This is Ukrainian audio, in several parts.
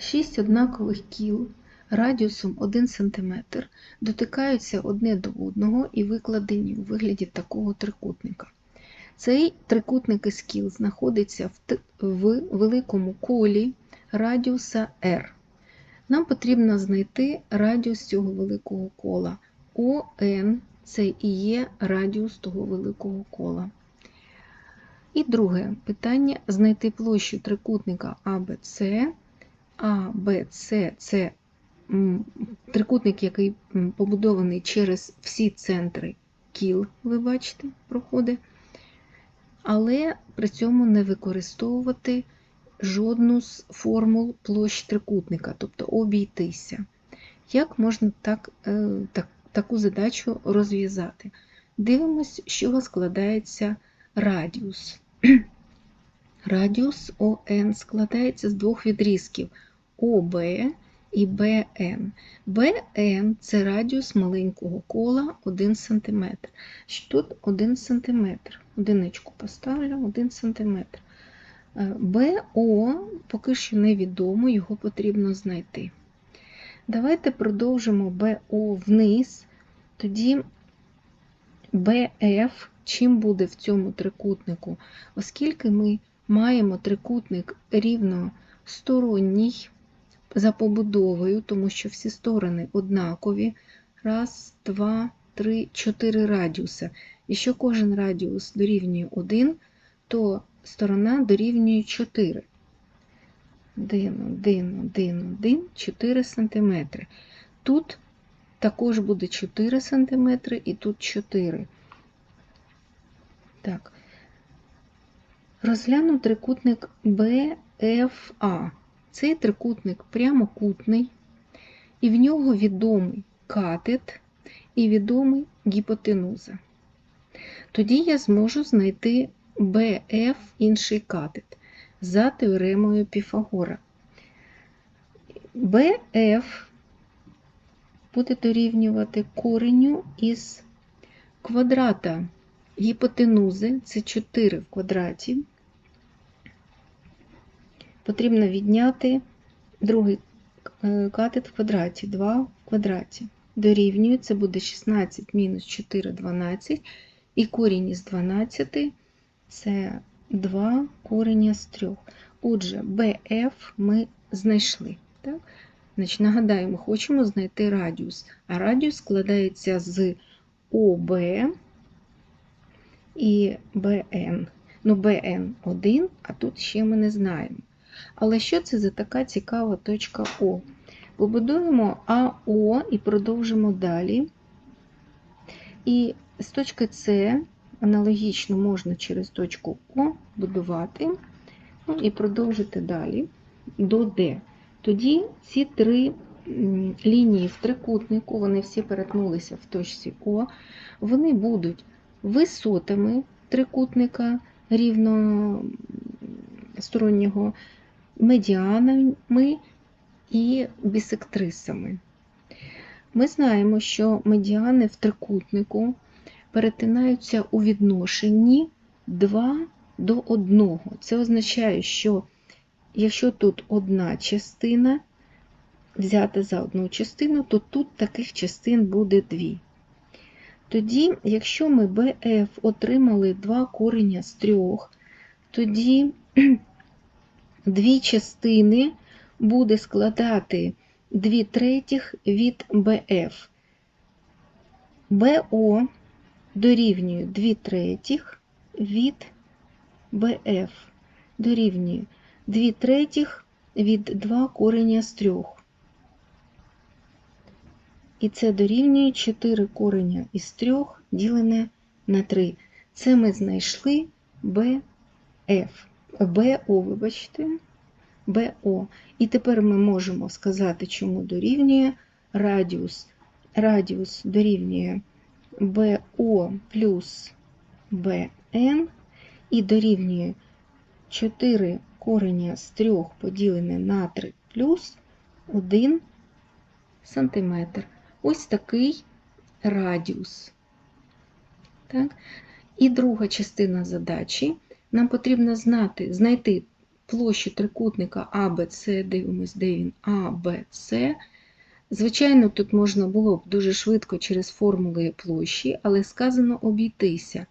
Шість однакових кіл радіусом 1 см дотикаються одне до одного і викладені у вигляді такого трикутника. Цей трикутник із кіл знаходиться в, великому колі радіуса R. Нам потрібно знайти радіус цього великого кола. ОН це і є радіус того великого кола. І друге питання знайти площу трикутника ABC. ABC – це трикутник, який побудований через всі центри кіл, ви бачите, проходить, але при цьому не використовувати жодну з формул площ трикутника, тобто обійтися. Як можна так, е, так, таку задачу розв'язати? Дивимось, з чого складається радіус. Радіус ОН складається з двох відрізків ОБ і БН. БН це радіус маленького кола 1 см. Тут 1 см. Одиничку поставлю 1 см. БО поки що невідомо, його потрібно знайти. Давайте продовжимо БО вниз, тоді BF чим буде в цьому трикутнику, оскільки ми маємо трикутник рівносторонній за побудовою, тому що всі сторони однакові. Раз, два, три, чотири радіуса. Якщо кожен радіус дорівнює 1, то сторона дорівнює 4. 1, 1, 1, 1, 4 см. Тут також буде 4 см і тут 4 Так. Розглянув трикутник BFA. Цей трикутник прямокутний, і в нього відомий катет і відомий гіпотенуза. Тоді я зможу знайти BF інший катет за теоремою Піфагора. BF буде дорівнювати кореню із квадрата гіпотенузи, це 4 в квадраті. Потрібно відняти другий е, катет в квадраті, 2 в квадраті. Дорівнює, це буде 16 мінус 4 12, і корінь із 12 це 2 корення з 3. Отже, BF ми знайшли. Так? Значить, Нагадаю, ми хочемо знайти радіус, а радіус складається з ОБ і БН. Ну, БН 1, а тут ще ми не знаємо. Але що це за така цікава точка О? Побудуємо АО і продовжимо далі. І з точки С аналогічно можна через точку О будувати ну, і продовжити далі до Д. Тоді ці три лінії в трикутнику, вони всі перетнулися в точці О, вони будуть висотами трикутника рівностороннього, медіанами і бісектрисами. Ми знаємо, що медіани в трикутнику перетинаються у відношенні 2 до 1. Це означає, що якщо тут одна частина взята за одну частину, то тут таких частин буде 2. Тоді, якщо ми BF отримали 2 корення з 3, тоді дві частини буде складати 2 третіх від BF. BO дорівнює 2 третіх від BF. Дорівнює 2 третіх від 2 корення з 3. І це дорівнює 4 корення із 3 ділене на 3. Це ми знайшли BF. БО, вибачте, БО. І тепер ми можемо сказати, чому дорівнює радіус. Радіус дорівнює БО плюс БН і дорівнює 4 корення з 3 поділене на 3 плюс 1 сантиметр. Ось такий радіус. Так? І друга частина задачі. Нам потрібно знати, знайти площу трикутника АБЦ, дивимось, де він АБЦ. Звичайно, тут можна було б дуже швидко через формули площі, але сказано обійтися.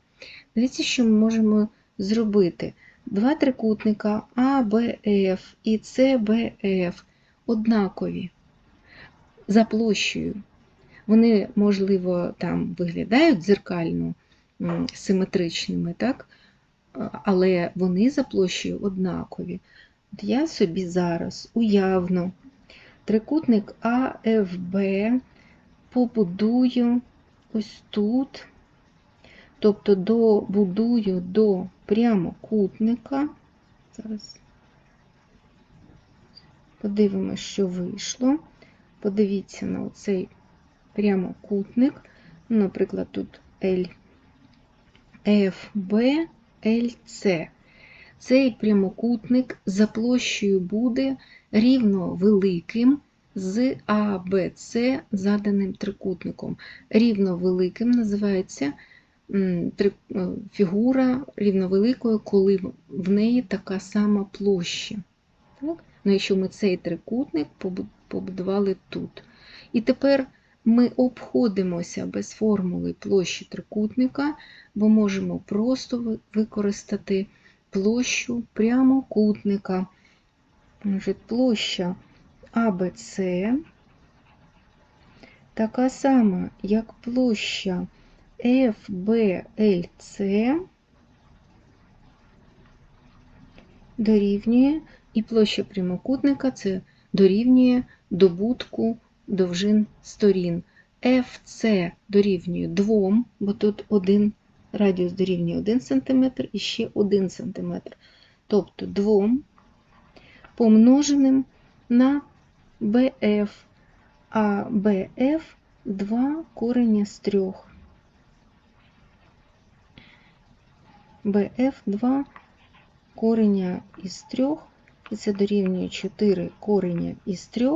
Дивіться, що ми можемо зробити. Два трикутника АБФ і СБФ однакові за площею. Вони, можливо, там виглядають дзеркально симетричними, так? Але вони за площею однакові. От я собі зараз уявно трикутник АФБ побудую ось тут, тобто добудую до прямокутника. Зараз подивимося, що вийшло. Подивіться на цей прямокутник. Наприклад, тут L, FB, LC. Цей прямокутник за площею буде рівно великим з ABC заданим трикутником. Рівно великим називається е, фігура рівновеликою, коли в неї така сама площа. Так? Ну, якщо ми цей трикутник побудували тут. І тепер ми обходимося без формули площі трикутника, бо можемо просто використати площу прямокутника. Площа АБЦ така сама, як площа FBLC дорівнює, і площа прямокутника це дорівнює добутку довжин сторін. FC дорівнює 2, бо тут один радіус дорівнює 1 см і ще 1 см. Тобто 2 помноженим на BF, а BF 2 корення з 3. BF 2 кореня із 3, і це дорівнює 4 кореня із 3.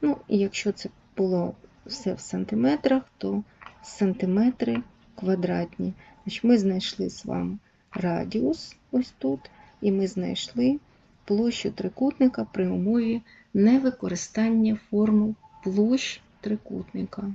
Ну, і якщо це було все в сантиметрах, то сантиметри квадратні. Значить, ми знайшли з вами радіус ось тут, і ми знайшли площу трикутника при умові невикористання формул площ трикутника.